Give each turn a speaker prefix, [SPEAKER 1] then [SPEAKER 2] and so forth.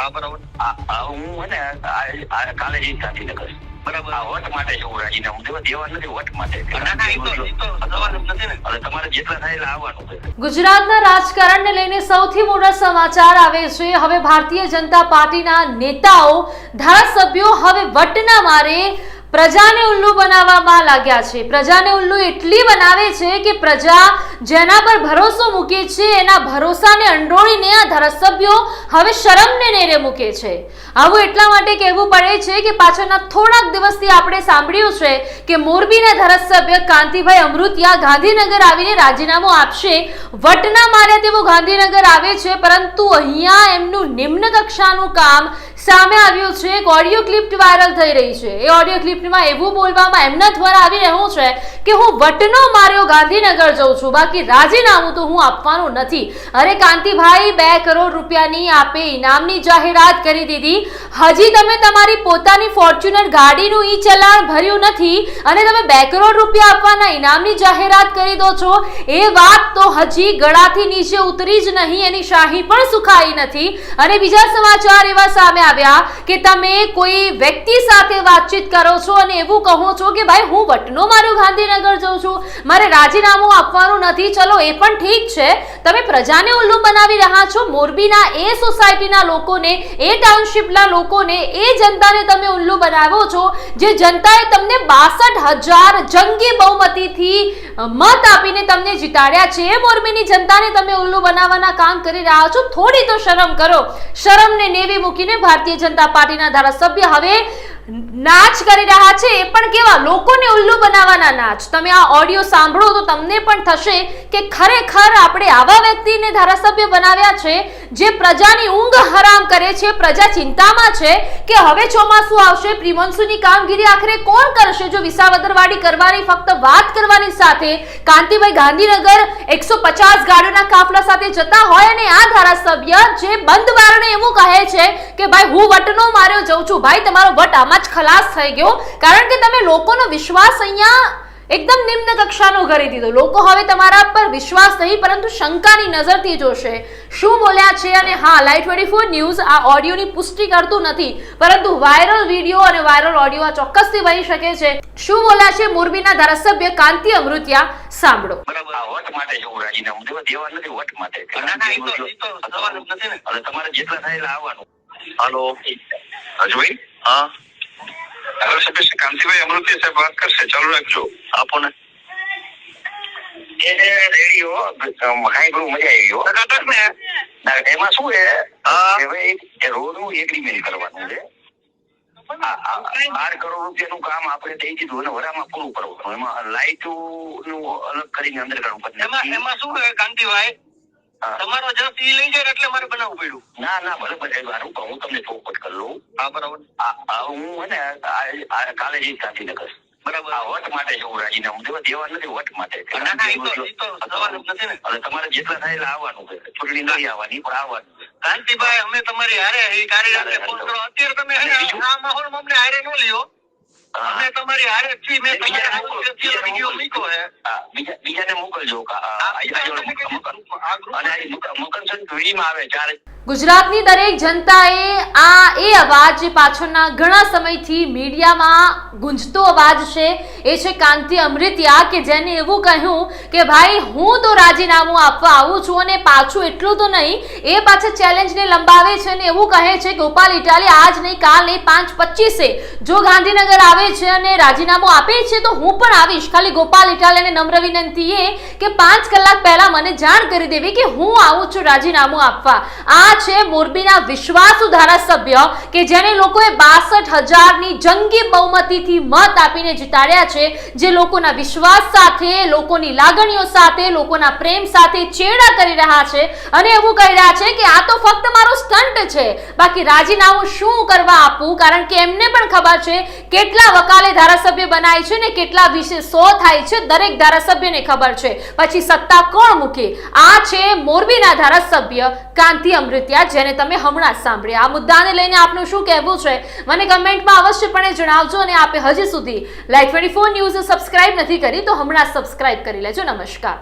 [SPEAKER 1] હા બરાબર.
[SPEAKER 2] હું હે ને આ- આ કાલે જઈ ગાંધીનગર
[SPEAKER 1] બરાબર.
[SPEAKER 2] આ વટ માટે જવું રાજીનામું દેવા દેવા નથી વટ માટે.
[SPEAKER 1] ના ના એ તો એ તો સવાલ જ નથી ને.
[SPEAKER 2] એટલે તમારે જેટલા થાય આવવાનું
[SPEAKER 3] ગુજરાતના રાજકારણને લઈને સૌથી મોટા સમાચાર આવે છે. હવે ભારતીય જનતા પાર્ટીના નેતાઓ ધારાસભ્યો હવે વટના મારે પ્રજાને ઉલ્લુ બનાવવામાં લાગ્યા છે. પ્રજાને ઉલ્લુ એટલી બનાવે છે કે પ્રજા જેના પર ભરોસો મૂકે છે, એના ભરોસાને અંડોળીને આ ધારાસભ્યો હવે શરમને નેરે મૂકે છે. આવું એટલા માટે કહેવું પડે છે કે પાછળના થોડાક દિવસથી આપણે સાંભળ્યું છે કે મોરબીના ધારાસભ્ય કાંતિભાઈ અમૃતિયા ગાંધીનગર આવીને રાજીનામું આપશે. વટના માર્યા તેઓ ગાંધીનગર આવે છે, પરંતુ અહીંયા એમનું નિમ્ન કક્ષાનું કામ સામે આવ્યું છે એક ઓડિયો ક્લિપ વાયરલ થઈ રહી છે. એ ઓડિયો ક્લિપમાં એવું બોલવામાં એમના દ્વારા આવી રહ્યું છે કે હું વટનો માર્યો, ગાંધીનગર જઉં છું. બાકી રાજીનામું તો હું આપવાનું નથી. અરે કાંતિભાઈ, બે કરોડ રૂપિયાની આપે ઇનામની જાહેરાત કરી દીધી. હજી તમે તમારી પોતાની ફોર્ચ્યુનર ગાડીનું ઈ ચલાણ ભર્યું નથી અને તમે બે કરોડ રૂપિયા આપવાના ઇનામની જાહેરાત કરી દો છો. એ વાત તો હજી ગળાથી નીચે ઉતરી જ નહીં, એની શાહી પણ સુખાઈ નથી. અને બીજા સમાચાર એવા સામે આવ્યા કે તમે કોઈ વ્યક્તિ સાથે વાતચીત કરો છો અને એવું કહો છો કે, ભાઈ, હું વટનો મારું ગાંધીનગર જઉં છું. મારે રાજીનામું આપવાનું નથી. ચલો, એ પણ ઠીક છે. તમે પ્રજાને ઉલ્લુ બનાવી રહ્યા છો. મોરબીના એ સોસાયટીના લોકોને, એ ટાઉનશીપના લોકોને, એ જનતાને તમે ઉલ્લુ બનાવો છો. જે જનતાએ તમને બાસઠ હજાર જંગી બહુમતીથી મત આપીને તમને જીતાડ્યા છે. એ મોરબીની જનતાને તમે ઉલ્લુ બનાવવાના કામ કરી રહ્યા છો. થોડી તો શરમ કરો. શરમને નેવી મૂકીને ભારતીય જનતા પાર્ટીના ધારાસભ્ય. હવે નાચ કરી રહ્યા છે, એ પણ કેવા? લોકોને ઉલ્લુ બનાવવાના નાચ. તમે આ ઓડિયો સાંભળો તો તમને પણ થશે કે ખરેખર આપણે આવા વ્યક્તિને ધારાસભ્ય બનાવ્યા છે, જે પ્રજાની ઊંઘ હરામ કરે છે, પ્રજા ચિંતામાં છે કે હવે ચોમાસું આવશે, પ્રિમોન્સુની કામગીરી આખરે કોણ કરશે? જો વિસાવદરવાડી કરવાની ફક્ત વાત કરવાની સાથે કાંતિભાઈ ગાંધીનગર એકસો પચાસ ગાડીઓના કાફલા સાથે જતા હોય અને આ ધારાસભ્ય જે બંધ બારણે એવું કહે છે કે, ભાઈ, હું વટનો માર્યો, જઉં છું. ભાઈ, તમારો વટ જ ખલાસ થઈ ગયો. કારણ કે તમે લોકોનો વિશ્વાસ અહીંયા એકદમ નિમ્ન કક્ષાનો કરી દીધો. લોકો હવે તમારા પર વિશ્વાસ નહીં પરંતુ શંકાની નજરથી જોશે. શું બોલ્યા છે અને હા લાઈવ ટ્વેન્ટી ફોર ન્યૂઝ આ ઓડિયોની પુષ્ટિ કરતું નથી પરંતુ વાયરલ વીડિયો અને વાયરલ ઓડિયો આ ચોક્કસથી બની શકે છે. શું બોલ્યા છે મોરબીના ધારાસભ્ય કાંતિ અમૃતિયા? સાંભળો.
[SPEAKER 2] તમારે જેટલા આવવાનું.
[SPEAKER 1] હાલો. હા.
[SPEAKER 2] ધારાસભ્ય શ્રી કાંતિભાઈ અમૃતિ સાહેબ વાત કરશે? ચાલુ રાખજો.
[SPEAKER 1] આપો ને
[SPEAKER 2] રેડિયો હાઈ મજા આવી હો.
[SPEAKER 1] ને
[SPEAKER 2] એમાં શું છે? રોડનું એગ્રીમેન્ટ કરવાનું છે. બાર કરોડ રૂપિયાનું કામ આપણે દઈ દીધું અને વરામાં પૂરું કરવાનું. એમાં લાઇટનું અલગ કરીને અંડરગ્રાઉન્ડ
[SPEAKER 1] એમાં એમાં શું છે કાંતિભાઈ. તમારો જસ ઈ લઈ જાય એટલે મારે બનાવવું પડ્યું
[SPEAKER 2] ના ના ભલે ભલે મારું હું તમને ચોપટ કરી લઉં
[SPEAKER 1] હા બરાબર
[SPEAKER 2] હું હે ને કાલે જઈશ ગાંધીનગર
[SPEAKER 1] બરાબર
[SPEAKER 2] વટ માટે જવું રાજીનામું દેવા દેવા નથી વટ માટે
[SPEAKER 1] ના ના એ તો એ તો સવાલ જ નથી ને
[SPEAKER 2] તમારે જેટલા થાય આવવાનું છે ચૂંટણી નહીં આવવાની પણ આવવાનું
[SPEAKER 1] કાંતિભાઈ અમે તમારી હારે ફોન કરો અત્યારે તમે આ માહોલમાં અમને હારે ન લ્યો અમે તમારી હારે છીએ મેં તમારા વીડિયો મૂક્યો
[SPEAKER 2] બીજાને મોકલજો કા-
[SPEAKER 3] ગુજરાતની દરેક જનતાએ આ એ અવાજ પાછળના ઘણા સમયથી મીડિયામાં ગુંજતો અવાજ છે. એ છે કાંતિ અમૃતિયા કે જેને એવું કહ્યું કે, ભાઈ, હું તો રાજીનામું આપવા આવું છું અને પાછું એટલું તો નહીં. એ પાછા ચેલેન્જને લંબાવે છે અને એવું કહે છે ગોપાલ ઇટાલી આજ નહીં, કાલ નહીં, પાંચ પચીસે જો ગાંધીનગર આવે છે અને રાજીનામું આપે છે, તો હું પણ આવીશ. ખાલી ગોપાલ ઇટાલીને નમ્ર વિનંતી એ કે, પાંચ કલાક પહેલા મને જાણ કરી દેવી કે હું આવું છું રાજીનામું આપવા. આ છે મોરબીના વિશ્વાસુ ધારાસભ્ય કે જેને લોકોએ બાસઠ હજારની જંગી બહુમતીથી મત આપીને જીતાડ્યા છે, જે લોકોના વિશ્વાસ સાથે, લોકોની લાગણીઓ સાથે, લોકોના પ્રેમ સાથે ચેડા કરી રહ્યા છે. અને એવું કહી રહ્યા છે કે આ તો ફક્ત મારો સ્ટન્ટ છે. બાકી રાજીનામું શું કરવા આપવું કારણ કે એમને પણ ખબર છે કેટલા વકાલે ધારાસભ્ય બનાય છે ને કેટલા વિશે સો થાય છે, દરેક ધારાસભ્યને ખબર છે. પછી સત્તા કોણ મૂકે? આ છે મોરબીના ધારાસભ્ય કાંતિ અમૃતિયા, જેને તમે હમણાં સાંભળ્યા. આ મુદ્દાને લઈને આપનું શું કહેવું છે? મને કમેન્ટમાં અવશ્યપણે જણાવજો અને આપે હજી સુધી like twenty four news subscribe નથી કરી તો હમણાં સબસ્ક્રાઇબ કરી લેજો. નમસ્કાર.